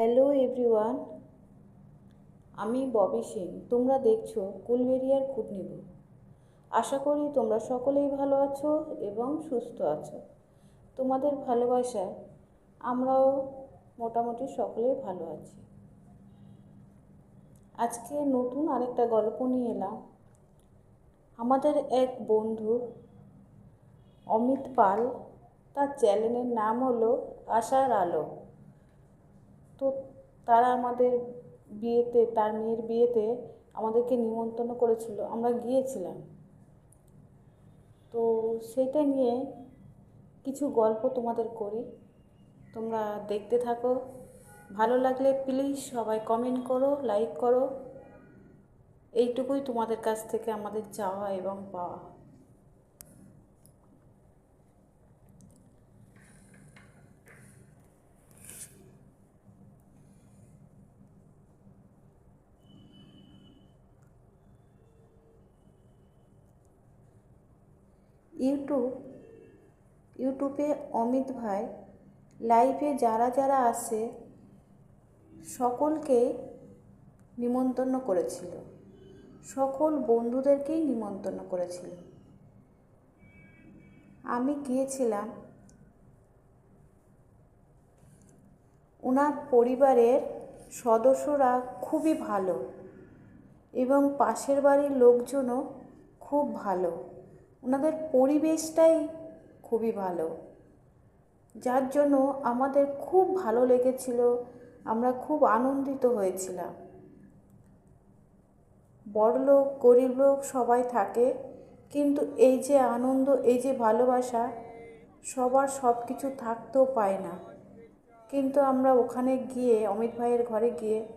Hello everyone, আমি ববি সিং তোমরা দেখছ কুলবেরিয়ার কুটনিবু আশা করি তোমরা সকলেই ভালো আছো এবং সুস্থ আছো। তোমাদের ভালোবাসায় আমরাও মোটামুটি সকলেই ভালো আছি। আজকে নতুন আরেকটা গল্প নিয়ে এলাম। আমাদের এক বন্ধু, অমিত পাল, তার চ্যানেলের নাম হলো আশার আলো। তো তারা আমাদের বিয়েতে, তার মেয়ের বিয়েতে আমাদেরকে নিমন্ত্রণ করেছিল। আমরা গিয়েছিলাম। তো সেটা নিয়ে কিছু গল্প তোমাদের করি। তোমরা দেখতে থাকো। ভালো লাগলে প্লিজ সবাই কমেন্ট করো লাইক করো। এইটুকুই তোমাদের কাছ থেকে আমাদের চাওয়া এবং পাওয়া। ইউটিউব, ইউটিউবে অমিত ভাই, লাইভে যারা যারা আসে সকলকে নিমন্ত্রণ করেছিল। সকল বন্ধুদেরকেই নিমন্ত্রণ করেছিল। আমি গিয়েছিলাম ওনার পরিবারের সদস্যরা খুবই ভালো এবং পাশের বাড়ির লোকজনও খুব ভালো। ওনাদের পরিবেশটাই খুবই ভালো। যার জন্য আমাদের খুব ভালো লেগেছিল, আমরা খুব আনন্দিত হয়েছিলাম। বড়লোক গরিব লোক সবাই থাকে, কিন্তু এই যে আনন্দ, এই যে ভালোবাসা, সবার সব কিছু থাকতেও পায় না। কিন্তু আমরা ওখানে গিয়ে, অমিত ভাইয়ের ঘরে গিয়ে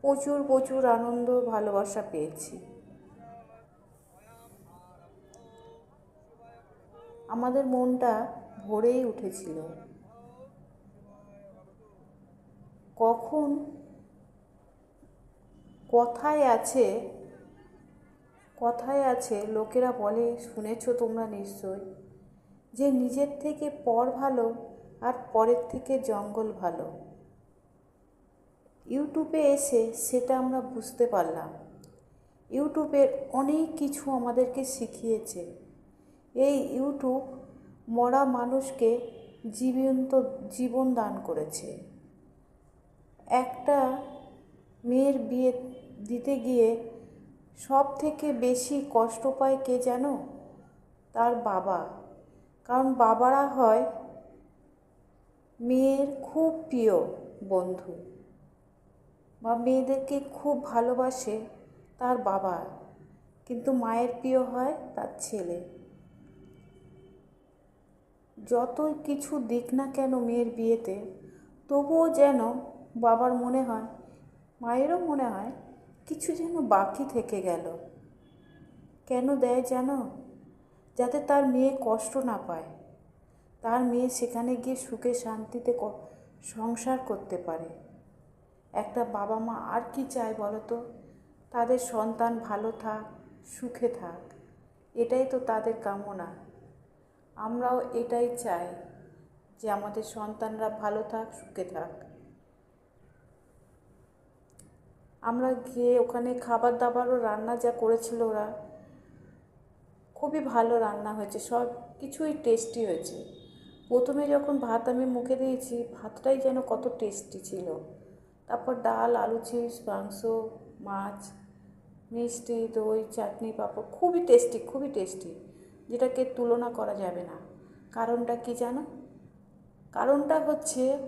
প্রচুর প্রচুর আনন্দ, ভালোবাসা পেয়েছি। আমাদের মনটা ভরেই উঠেছিল। কখন কথায় আছে কথায় আছে, লোকেরা বলে, শুনেছ তোমরা নিশ্চয় যে নিজের থেকে পর ভালো আর পরের থেকে জঙ্গল ভালো? ইউটিউবে এসে সেটা আমরা বুঝতে পারলাম। ইউটিউবের অনেক কিছু আমাদেরকে শিখিয়েছে। এই ইউটিউব মরা মানুষকে জীবন্ত জীবন দান করেছে। একটা মেয়ের বিয়ে দিতে গিয়ে সব থেকে বেশি কষ্ট পায় কে জানো? তার বাবা। কারণ বাবারা হয় মেয়ের খুব প্রিয় বন্ধু বা মেয়েদেরকে খুব ভালোবাসে তার বাবা। কিন্তু মায়ের প্রিয় হয় তার ছেলে। যতই কিছু দিক না কেন মেয়ের বিয়েতে, তবুও যেন বাবার মনে হয়, মায়েরও মনে হয় কিছু যেন বাকি থেকে গেল। কেন দেয় জানো? যাতে তার মেয়ে কষ্ট না পায়। তার মেয়ে সেখানে গিয়ে সুখে শান্তিতে সংসার করতে পারে। একটা বাবা মা আর কি চায় বলো তো? তাদের সন্তান ভালো থাক, সুখে থাক। এটাই তো তাদের কামনা। আমরাও এটাই চাই যে আমাদের সন্তানরা ভালো থাক, সুখে থাক। আমরা গিয়ে ওখানে খাবার দাবারও রান্না যা করেছিল ওরা, খুবই ভালো রান্না হয়েছে, সব কিছুই টেস্টি হয়েছে। প্রথমে যখন ভাত আমি মুখে দিয়েছি, ভাতটাই যেন কত টেস্টি ছিল। তারপর ডাল, আলু চিপস, মাংস, মাছ, মিষ্টি, দই, চাটনি, পাঁপড়, খুবই টেস্টি খুবই টেস্টি যেটাকে তুলনা করা যাবে না। কারণটা কি জানো? কারণটা হচ্ছে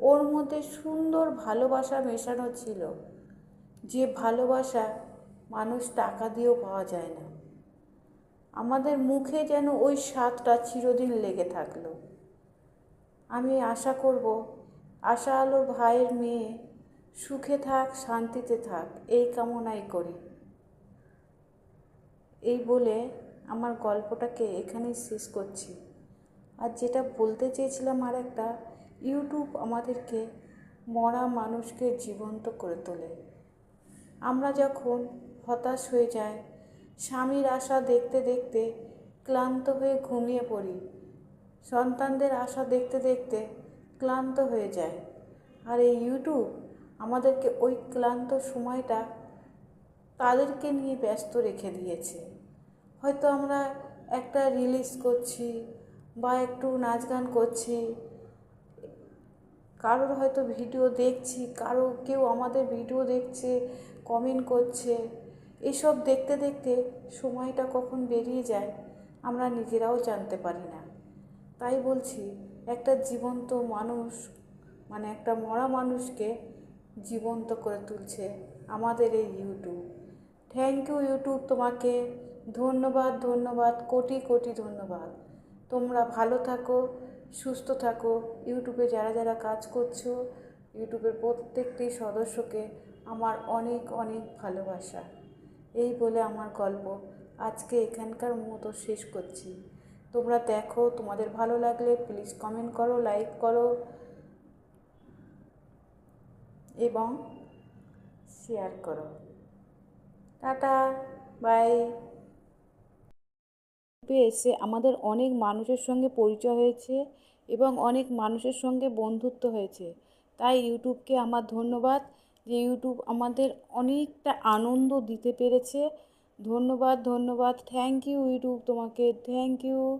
ওর মধ্যে সুন্দর ভালোবাসা মেশানো ছিল। যে ভালোবাসা মানুষ টাকা দিয়েও পাওয়া যায় না। আমাদের মুখে যেন ওই স্বাদটা চিরদিন লেগে থাকল। আমি আশা করব, আশা আলো ভাইয়ের মেয়ে সুখে থাক, শান্তিতে থাক, এই কামনাই করি। এই বলে আমার গল্পটাকে এখানেই শেষ করছি। আর যেটা বলতে চেয়েছিলাম আর একটা ইউটিউব আমাদেরকে মরা মানুষকে জীবন্ত করে তোলে। আমরা যখন হতাশ হয়ে যাই, স্বামীর আশা দেখতে দেখতে ক্লান্ত হয়ে ঘুমিয়ে পড়ি। সন্তানদের আশা দেখতে দেখতে ক্লান্ত হয়ে যায় আর এই ইউটিউব আমাদেরকে ওই ক্লান্ত সময়টা তাদেরকে নিয়ে ব্যস্ত রেখে দিয়েছে। হয়তো আমরা একটা রিলিজ করছি বা একটু নাচ গান করছি। কারোর হয়তো ভিডিও দেখছি, কারও কেউ আমাদের ভিডিও দেখছে কমেন্ট করছে। এসব দেখতে দেখতে সময়টা কখন বেরিয়ে যায় আমরা নিজেরাও জানতে পারি না। তাই বলছি, একটা জীবন্ত মানুষ মানে একটা মরা মানুষকে জীবন্ত করে তুলছে আমাদের এই ইউটিউব থ্যাংক ইউ ইউটিউব তোমাকে। ধন্যবাদ ধন্যবাদ, কোটি কোটি ধন্যবাদ। তোমরা ভালো থাকো, সুস্থ থাকো। ইউটিউবে যারা যারা কাজ করছ, ইউটিউবের প্রত্যেকটি সদস্যকে আমার অনেক অনেক ভালোবাসা। এই বলে আমার গল্প আজকে এখানকার মতো শেষ করছি। তোমরা দেখো, তোমাদের ভালো লাগলে প্লিজ কমেন্ট করো লাইক করো, এবং শেয়ার করো। টাটা বাই এসে আমাদের অনেক মানুষের সঙ্গে পরিচয় হয়েছে এবং অনেক মানুষের সঙ্গে বন্ধুত্ব হয়েছে। তাই ইউটিউবকে আমার ধন্যবাদ যে ইউটিউব আমাদের অনেকটা আনন্দ দিতে পেরেছে। ধন্যবাদ ধন্যবাদ। থ্যাংক ইউ ইউটিউব তোমাকে। Thank you.